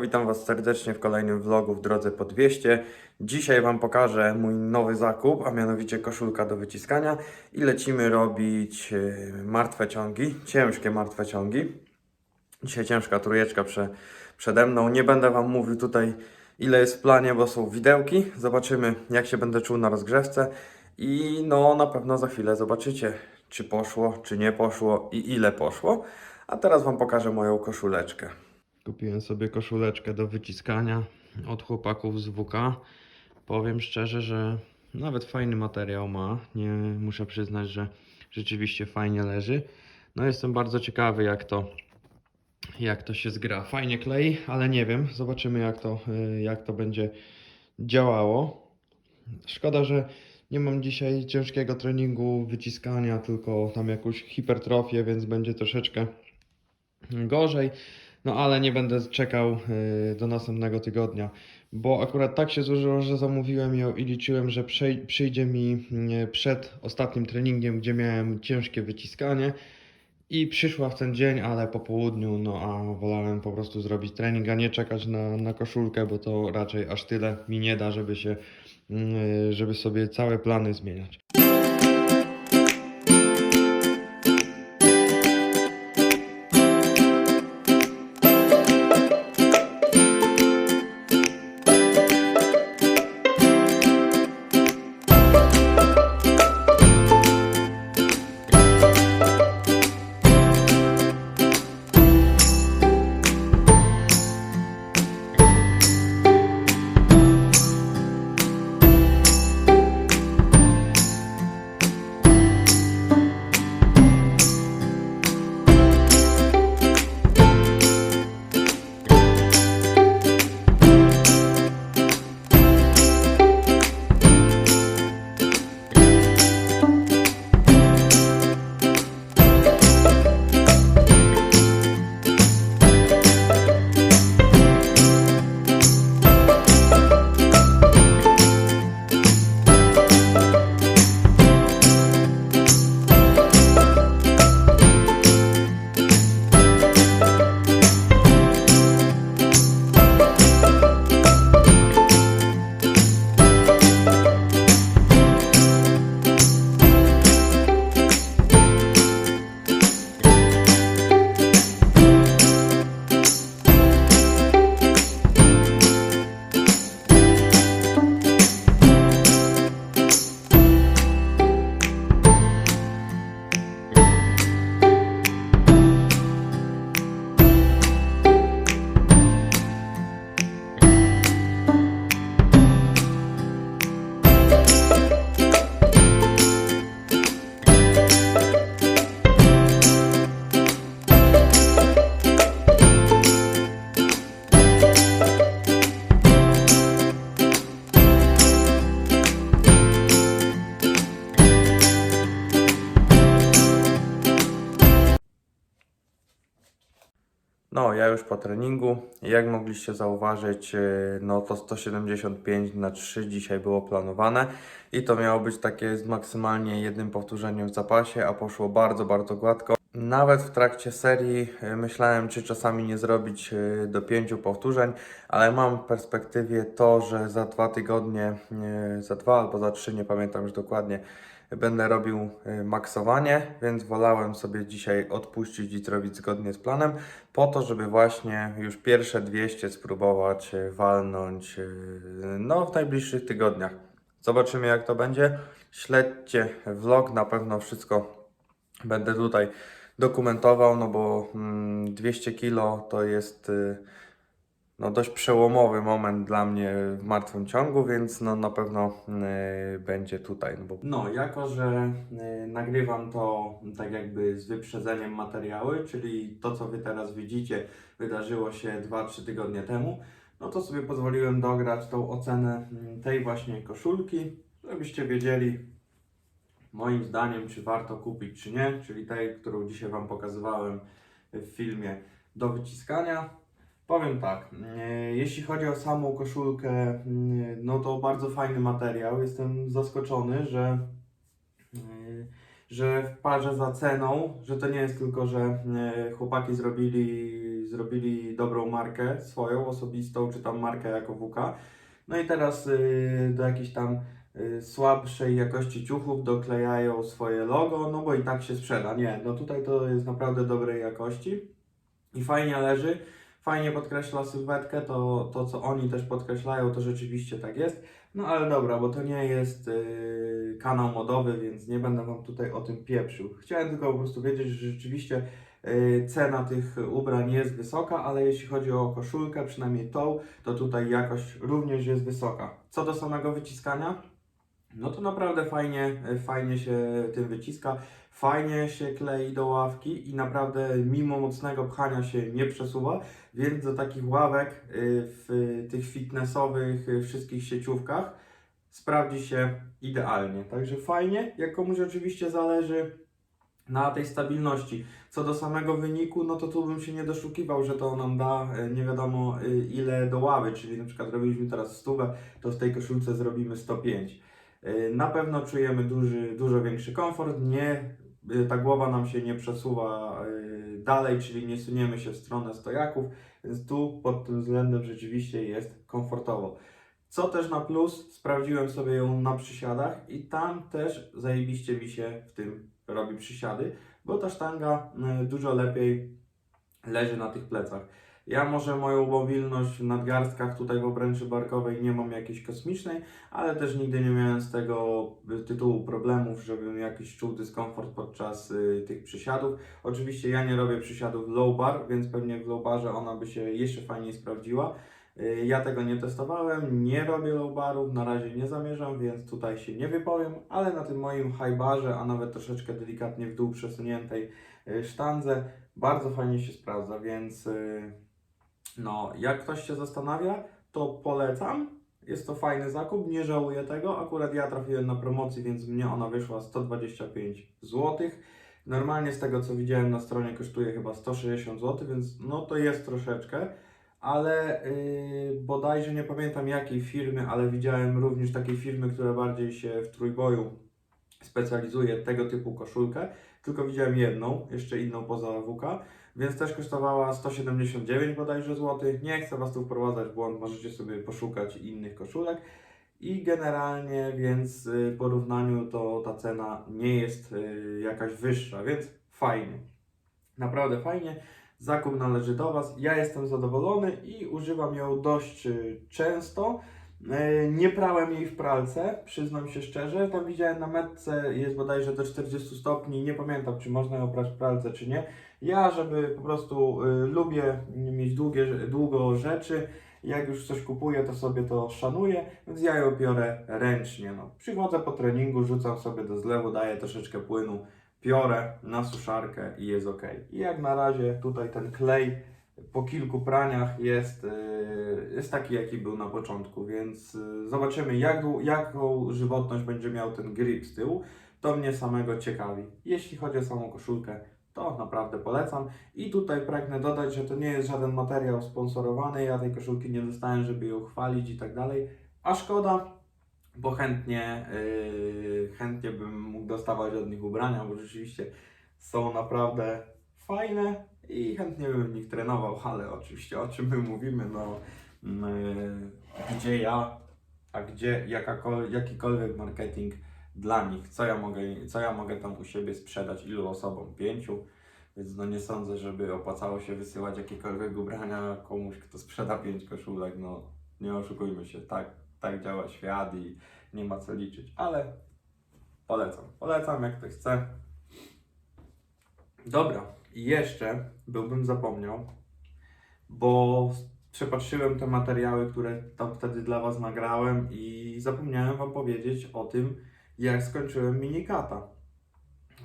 Witam Was serdecznie w kolejnym vlogu w drodze po 200. Dzisiaj Wam pokażę mój nowy zakup, a mianowicie koszulka do wyciskania i lecimy robić e, martwe ciągi, ciężkie martwe ciągi. Dzisiaj ciężka trójeczka prze, przede mną. Nie będę Wam mówił tutaj ile jest w planie, bo są widełki. Zobaczymy jak się będę czuł na rozgrzewce i no na pewno za chwilę zobaczycie czy poszło, czy nie poszło i ile poszło. A teraz Wam pokażę moją koszuleczkę. Kupiłem sobie koszuleczkę do wyciskania od chłopaków z WK. Powiem szczerze, że nawet fajny materiał ma. Nie muszę przyznać, że rzeczywiście fajnie leży. No jestem bardzo ciekawy jak to jak to się zgra. Fajnie klei, ale nie wiem. Zobaczymy jak to, jak to będzie działało. Szkoda, że nie mam dzisiaj ciężkiego treningu wyciskania, tylko tam jakąś hipertrofię, więc będzie troszeczkę gorzej. No ale nie będę czekał y, do następnego tygodnia, bo akurat tak się złożyło, że zamówiłem ją i liczyłem, że przyjdzie mi y, przed ostatnim treningiem, gdzie miałem ciężkie wyciskanie i przyszła w ten dzień, ale po południu, no a wolałem po prostu zrobić trening, a nie czekać na, na koszulkę, bo to raczej aż tyle mi nie da, żeby się, y, żeby sobie całe plany zmieniać. Już po treningu. Jak mogliście zauważyć, yy, no to 175 na 3 dzisiaj było planowane i to miało być takie z maksymalnie jednym powtórzeniem w zapasie, a poszło bardzo, bardzo gładko. Nawet w trakcie serii yy, myślałem, czy czasami nie zrobić yy, do 5 powtórzeń, ale mam w perspektywie to, że za dwa tygodnie, yy, za dwa albo za trzy, nie pamiętam już dokładnie, będę robił y, maksowanie, więc wolałem sobie dzisiaj odpuścić i zrobić zgodnie z planem, po to, żeby właśnie już pierwsze 200 spróbować y, walnąć y, no, w najbliższych tygodniach. Zobaczymy jak to będzie. Śledźcie vlog, na pewno wszystko będę tutaj dokumentował, no bo mm, 200 kilo to jest y, no, dość przełomowy moment dla mnie w martwym ciągu, więc no, na pewno y, będzie tutaj. No, bo... no jako, że y, nagrywam to tak jakby z wyprzedzeniem materiały, czyli to, co Wy teraz widzicie, wydarzyło się 2-3 tygodnie temu, no to sobie pozwoliłem dograć tą ocenę mm, tej właśnie koszulki, żebyście wiedzieli, moim zdaniem, czy warto kupić, czy nie, czyli tej, którą dzisiaj Wam pokazywałem w filmie do wyciskania. Powiem tak, e, jeśli chodzi o samą koszulkę, mm, no to bardzo fajny materiał. Jestem zaskoczony, że, e, że w parze za ceną, że to nie jest tylko, że e, chłopaki zrobili zrobili dobrą markę swoją, osobistą, czy tam markę jako WK. No i teraz do jakichś tam słabszej jakości ciuchów doklejają swoje logo, no bo i tak się sprzeda. Nie, no tutaj to jest naprawdę dobrej jakości i fajnie leży, fajnie podkreśla sylwetkę, to, to co oni też podkreślają, to rzeczywiście tak jest. No ale dobra, bo to nie jest y, kanał modowy, więc nie będę Wam tutaj o tym pieprzył. Chciałem tylko po prostu wiedzieć, że rzeczywiście y, cena tych ubrań jest wysoka, ale jeśli chodzi o koszulkę, przynajmniej tą, to tutaj jakość również jest wysoka. Co do samego wyciskania, no to naprawdę fajnie, fajnie się tym wyciska, fajnie się klei do ławki i naprawdę mimo mocnego pchania się nie przesuwa, więc do takich ławek y, w tych fitnessowych y, wszystkich sieciówkach sprawdzi się idealnie. Także fajnie, jak komuś oczywiście zależy na tej stabilności. Co do samego wyniku, no to tu bym się nie doszukiwał, że to nam da e, nie wiadomo ile do ławy, czyli na przykład robiliśmy teraz 100, to w tej koszulce zrobimy 105. E, Na pewno czujemy duży, dużo większy komfort, nie, e, ta głowa nam się nie przesuwa e, dalej, czyli nie suniemy się w stronę stojaków, więc tu pod tym względem rzeczywiście jest komfortowo. Co też na plus, sprawdziłem sobie ją na przysiadach i tam też zajebiście mi się w tym robi przysiady, bo ta sztanga y, dużo lepiej leży na tych plecach. Ja może moją mobilność w nadgarstkach tutaj w obręczy barkowej nie mam jakiejś kosmicznej, ale też nigdy nie miałem z tego y, tytułu problemów, żebym jakiś czuł dyskomfort podczas y, tych przysiadów. Oczywiście ja nie robię przysiadów low bar, więc pewnie w low barze ona by się jeszcze fajniej sprawdziła. Y, Ja tego nie testowałem, nie robię low barów, na razie nie zamierzam, więc tutaj się nie wypowiem, ale na tym moim high barze, a nawet troszeczkę delikatnie w dół przesuniętej y, sztandze, bardzo fajnie się sprawdza, więc y, no, jak ktoś się zastanawia, to polecam. Jest to fajny zakup, nie żałuję tego. Akurat ja trafiłem na promocji, więc mnie ona wyszła 125 zł. Normalnie z tego co widziałem na stronie kosztuje chyba 160 zł, więc no to jest troszeczkę ale yy, bodajże nie pamiętam jakiej firmy, ale widziałem również takiej firmy, która bardziej się w trójboju specjalizuje tego typu koszulkę, tylko widziałem jedną, jeszcze inną poza WK, więc też kosztowała 179 bodajże złotych. Nie chcę Was tu wprowadzać w błąd, możecie sobie poszukać innych koszulek. I generalnie, więc y, w porównaniu to ta cena nie jest y, jakaś wyższa, więc fajnie. Naprawdę fajnie. Zakup należy do Was. Ja jestem zadowolony i używam ją dość y, często. E, Nie prałem jej w pralce, przyznam się szczerze. Tam widziałem na metce jest bodajże do 40 stopni. Nie pamiętam, czy można ją prać w pralce, czy nie. Ja, żeby po prostu y, lubię mieć długie, długo rzeczy. Jak już coś kupuję, to sobie to szanuję, więc ja ją biorę ręcznie. No. Przychodzę po treningu, rzucam sobie do zlewu, daję troszeczkę płynu, piorę na suszarkę i jest ok. I jak na razie tutaj ten klej po kilku praniach jest, yy, jest taki, jaki był na początku, więc yy, zobaczymy, jak, jaką żywotność będzie miał ten grip z tyłu. To mnie samego ciekawi. Jeśli chodzi o samą koszulkę, to naprawdę polecam. I tutaj pragnę dodać, że to nie jest żaden materiał sponsorowany. Ja tej koszulki nie dostałem, żeby ją chwalić i tak dalej. A szkoda, bo chętnie, yy, chętnie bym mógł dostawać od nich ubrania, bo rzeczywiście są naprawdę fajne i chętnie bym w nich trenował, ale oczywiście o czym my mówimy, no yy, gdzie ja, a gdzie jakikolwiek marketing dla nich, co ja, mogę, co ja mogę tam u siebie sprzedać, ilu osobom, pięciu, więc no nie sądzę, żeby opłacało się wysyłać jakiekolwiek ubrania komuś, kto sprzeda pięć koszulek, no nie oszukujmy się, tak, tak działa świat i nie ma co liczyć, ale polecam, polecam jak ktoś chce. Dobra, i jeszcze byłbym zapomniał, bo przepatrzyłem te materiały, które tam wtedy dla Was nagrałem i zapomniałem Wam powiedzieć o tym, jak skończyłem minikata.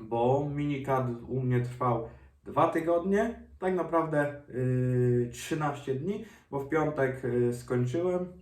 Bo minikat u mnie trwał dwa tygodnie, tak naprawdę yy, 13 dni, bo w piątek yy, skończyłem,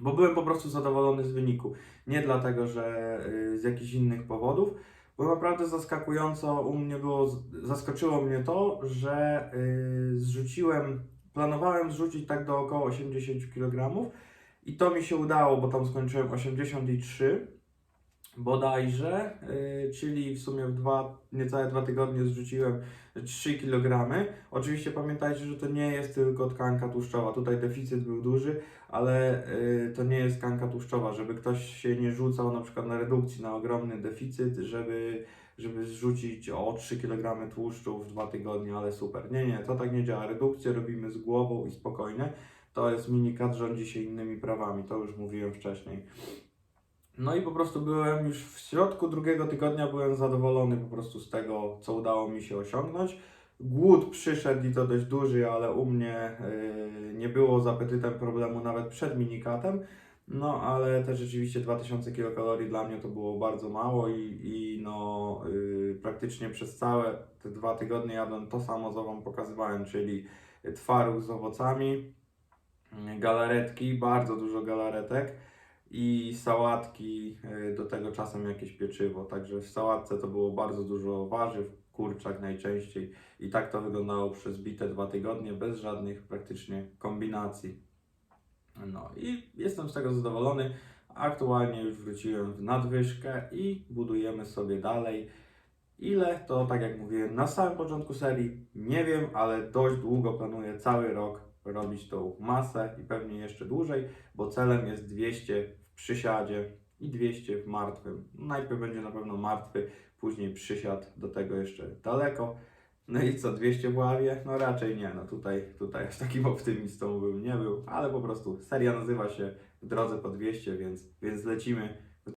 bo byłem po prostu zadowolony z wyniku. Nie dlatego, że yy, z jakichś innych powodów, bo naprawdę zaskakująco u mnie było, zaskoczyło mnie to, że yy, zrzuciłem, planowałem zrzucić tak do około 80 kg i to mi się udało, bo tam skończyłem 83 bodajże, yy, czyli w sumie w dwa, niecałe dwa tygodnie zrzuciłem 3 kg. Oczywiście pamiętajcie, że to nie jest tylko tkanka tłuszczowa. Tutaj deficyt był duży, ale yy, to nie jest tkanka tłuszczowa, żeby ktoś się nie rzucał na przykład na redukcji, na ogromny deficyt, żeby, żeby zrzucić o 3 kg tłuszczu w dwa tygodnie, ale super. Nie, nie, to tak nie działa. Redukcję robimy z głową i spokojnie. To jest minikat, rządzi się innymi prawami, to już mówiłem wcześniej. No i po prostu byłem już w środku drugiego tygodnia byłem zadowolony po prostu z tego, co udało mi się osiągnąć. Głód przyszedł i to dość duży, ale u mnie yy, nie było z apetytem problemu nawet przed minikatem. No, ale też rzeczywiście 2000 kilokalorii dla mnie to było bardzo mało i, i no yy, praktycznie przez całe te dwa tygodnie jadłem to samo, co Wam pokazywałem, czyli twaróg z owocami, galaretki, bardzo dużo galaretek i sałatki, y, do tego czasem jakieś pieczywo. Także w sałatce to było bardzo dużo warzyw, kurczak najczęściej i tak to wyglądało przez bite dwa tygodnie, bez żadnych praktycznie kombinacji. No i jestem z tego zadowolony. Aktualnie już wróciłem w nadwyżkę i budujemy sobie dalej. Ile to, tak jak mówiłem na samym początku serii, nie wiem, ale dość długo planuję cały rok robić tą masę i pewnie jeszcze dłużej, bo celem jest 200 w przysiadzie i 200 w martwym. Najpierw będzie na pewno martwy, później przysiad, do tego jeszcze daleko. No i co, 200 w ławie? No raczej nie, no tutaj, tutaj aż takim optymistą bym nie był, ale po prostu seria nazywa się W drodze po 200, więc, więc lecimy